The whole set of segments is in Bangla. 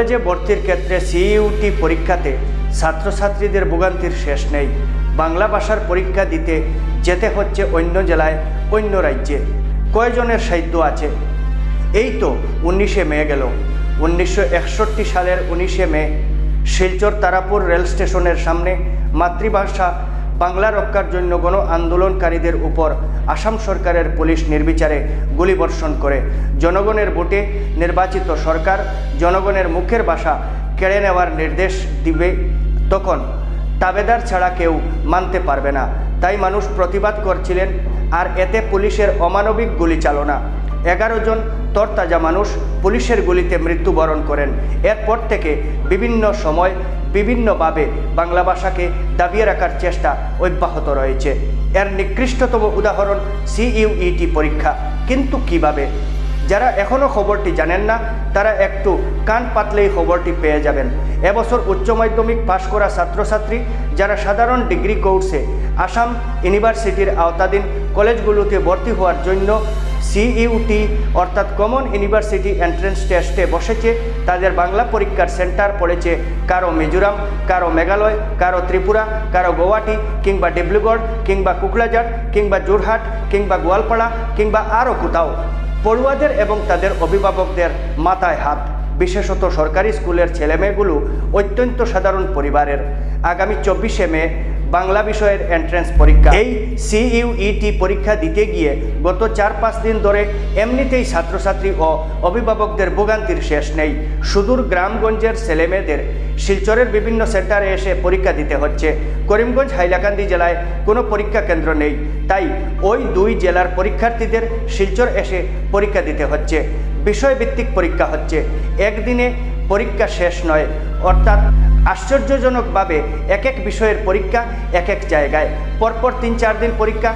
কলেজে ভর্তির ক্ষেত্রে সিইউটি পরীক্ষাতে ছাত্রছাত্রীদের ভোগান্তির শেষ নেই। বাংলা ভাষার পরীক্ষা দিতে যেতে হচ্ছে অন্য জেলায়, অন্য রাজ্যে। কয়জনের সাহিত্য আছে? এই তো উনিশে মে গেল। উনিশশো একষট্টি সালের উনিশে মে, শিলচর তারাপুর রেল স্টেশনের সামনে মাতৃভাষা বাংলা রক্ষার জন্য গণ আন্দোলনকারীদের উপর আসাম সরকারের পুলিশ নির্বিচারে গুলিবর্ষণ করে। জনগণের ভোটে নির্বাচিত সরকার জনগণের মুখের ভাষা কেড়ে নেওয়ার নির্দেশ দিবে তখন। তাবেদার ছাড়া কেউ মানতে পারবে না। তাই মানুষ প্রতিবাদ করছিলেন, আর এতে পুলিশের অমানবিক গুলি চালনা এগারো জন তরতাজা মানুষ পুলিশের গুলিতে মৃত্যুবরণ করেন। এরপর থেকে বিভিন্ন সময় বিভিন্নভাবে বাংলা ভাষাকে দাবিয়ে রাখার চেষ্টা অব্যাহত রয়েছে। এর নিকৃষ্টতম উদাহরণ সিইউইটি পরীক্ষা। কিন্তু কীভাবে? যারা এখনও খবরটি জানেন না, তারা একটু কান পাতলেই খবরটি পেয়ে যাবেন। এবছর উচ্চ মাধ্যমিক পাশ করা ছাত্রছাত্রী যারা সাধারণ ডিগ্রি কোর্সে, আসাম ইউনিভার্সিটির আওতাধীন কলেজগুলোতে ভর্তি হওয়ার জন্য সিইউটি অর্থাৎ কমন ইউনিভার্সিটি এন্ট্রেন্স টেস্টে বসেছে, তাদের বাংলা পরীক্ষার সেন্টার পড়েছে কারও মিজোরাম, কারও মেঘালয়, কারও ত্রিপুরা, কারও গুয়াহাটি, কিংবা ডিব্রুগড়, কিংবা কুকড়াঝাট কিংবা যোরহাট কিংবা গোয়ালপাড়া, কিংবা আরও কোথাও। পড়ুয়াদের এবং তাদের অভিভাবকদের মাথায় হাত। বিশেষত সরকারি স্কুলের ছেলেমেয়েগুলো অত্যন্ত সাধারণ পরিবারের। আগামী চব্বিশে মে বাংলা বিষয়ের এন্ট্রেন্স পরীক্ষা। এই সিইউইটি পরীক্ষা দিতে গিয়ে গত চার পাঁচ দিন ধরে এমনিতেই ছাত্রছাত্রী ও অভিভাবকদের ভোগান্তির শেষ নেই। সুদূর গ্রামগঞ্জের ছেলেমেয়েদের শিলচরের বিভিন্ন সেন্টারে এসে পরীক্ষা দিতে হচ্ছে। করিমগঞ্জ, হাইলাকান্দি জেলায় কোনো পরীক্ষা কেন্দ্র নেই। তাই ওই দুই জেলার পরীক্ষার্থীদের শিলচর এসে পরীক্ষা দিতে হচ্ছে। বিষয়ভিত্তিক পরীক্ষা হচ্ছে। একদিনে পরীক্ষা শেষ নয়। অর্থাৎ আশ্চর্যজনকভাবে এক এক বিষয়ের পরীক্ষা এক এক জায়গায়। পরপর তিন চার দিন পরীক্ষা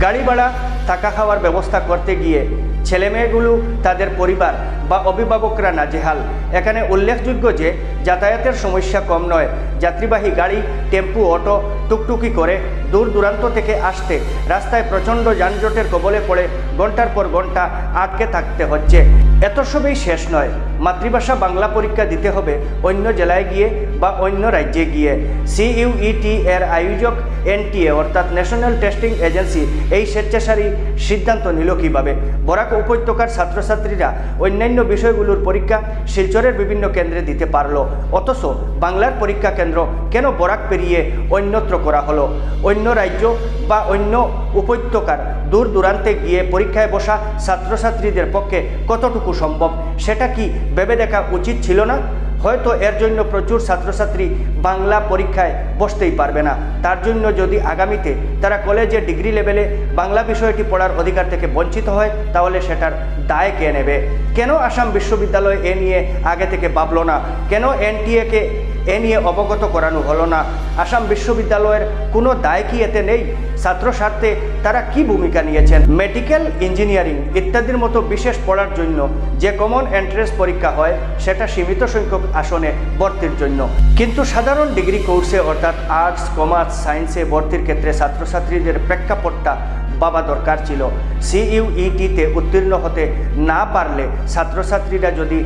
গাড়ি ভাড়া থাকা খাওয়ার ব্যবস্থা করতে গিয়ে ছেলেমেয়েগুলো, তাদের পরিবার বা অভিভাবকরা নাজেহাল। এখানে উল্লেখযোগ্য যে, যাতায়াতের সমস্যা কম নয়। যাত্রীবাহী গাড়ি, টেম্পু, অটো, টুকটুকি করে দূর দূরান্ত থেকে আসতে রাস্তায় প্রচণ্ড যানজটের কবলে পড়ে ঘণ্টার পর ঘণ্টা আটকে থাকতে হচ্ছে। এত সবই শেষ নয়। মাতৃভাষা বাংলা পরীক্ষা দিতে হবে অন্য জেলায় গিয়ে বা অন্য রাজ্যে গিয়ে। সিইউইটি এর আয়োজক এনটিএ, অর্থাৎ ন্যাশনাল টেস্টিং এজেন্সি, এই স্বেচ্ছাসারী সিদ্ধান্ত নিল কীভাবে? বরাক উপত্যকার ছাত্রছাত্রীরা অন্যান্য বিষয়গুলোর পরীক্ষা শিলচরের বিভিন্ন কেন্দ্রে দিতে পারল। অথচ বাংলার পরীক্ষা কেন্দ্র কেন বরাক পেরিয়ে অন্যত্র করা হলো? অন্য রাজ্য বা অন্য উপত্যকার দূর দূরান্তে গিয়ে পরীক্ষায় বসা ছাত্রছাত্রীদের পক্ষে কতটুকু সম্ভব? সেটা কি ভেবে দেখা উচিত ছিল না? হয়তো এর জন্য প্রচুর ছাত্রছাত্রী বাংলা পরীক্ষায় বসতেই পারবে না। তার জন্য যদি আগামীতে তারা কলেজে ডিগ্রি লেভেলে বাংলা বিষয়টি পড়ার অধিকার থেকে বঞ্চিত হয়, তাহলে সেটার দায় কে নেবে? কেন আসাম বিশ্ববিদ্যালয় এ নিয়ে আগে থেকে ভাবল না? কেন এনটিএকে এ নিয়ে অবগত করানো হলো না। আসাম বিশ্ববিদ্যালয়ের কোনো দায় কি এতে নেই। ছাত্র স্বার্থে তারা কি ভূমিকা নিয়েছেন? মেডিকেল ইঞ্জিনিয়ারিং ইত্যাদির মতো বিশেষ পড়ার জন্য যে কমন এন্ট্রেন্স পরীক্ষা হয়, সেটা সীমিত সংখ্যক আসনে ভর্তির জন্য। কিন্তু সাধারণ ডিগ্রি কোর্সে অর্থাৎ আর্টস, কমার্স, সায়েন্সে ভর্তির ক্ষেত্রে ছাত্রছাত্রীদের প্রেক্ষাপটটা পাওয়া দরকার ছিল। সিইউইটিতে উত্তীর্ণ হতে না পারলে ছাত্রছাত্রীরা যদি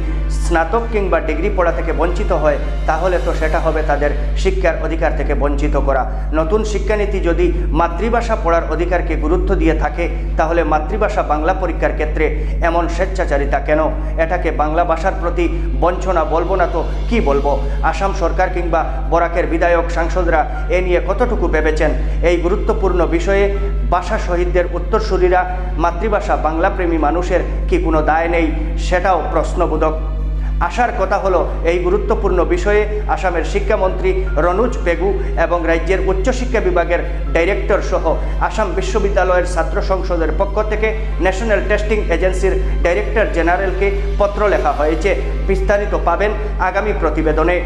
স্নাতক কিংবা ডিগ্রি পড়া থেকে বঞ্চিত হয়, তাহলে তো সেটা হবে তাদের শিক্ষার অধিকার থেকে বঞ্চিত করা। নতুন শিক্ষানীতি যদি মাতৃভাষা পড়ার অধিকারকে গুরুত্ব দিয়ে থাকে, তাহলে মাতৃভাষা বাংলা পরীক্ষার ক্ষেত্রে এমন স্বেচ্ছাচারিতা কেন? এটাকে বাংলা ভাষার প্রতি বঞ্চনা বলব না তো কি বলব? আসাম সরকার কিংবা বরাকের বিধায়ক সাংসদরা এ নিয়ে কতটুকু ভেবেছেন? এই গুরুত্বপূর্ণ বিষয়ে ভাষা শহীদদের উত্তরসূরিরা মাতৃভাষা বাংলাপ্রেমী মানুষের কি কোনো দায় নেই সেটাও প্রশ্নবোধক। আসার কথা হলো এই গুরুত্বপূর্ণ বিষয়ে আসামের শিক্ষামন্ত্রী রনুজ পেগু এবং রাজ্যের উচ্চশিক্ষা বিভাগের ডাইরেক্টর সহ আসাম বিশ্ববিদ্যালয়ের ছাত্র সংসদের পক্ষ থেকে ন্যাশনাল টেস্টিং এজেন্সির ডাইরেক্টর জেনারেলকে পত্র লেখা হয়েছে। বিস্তারিত পাবেন আগামী প্রতিবেদনে।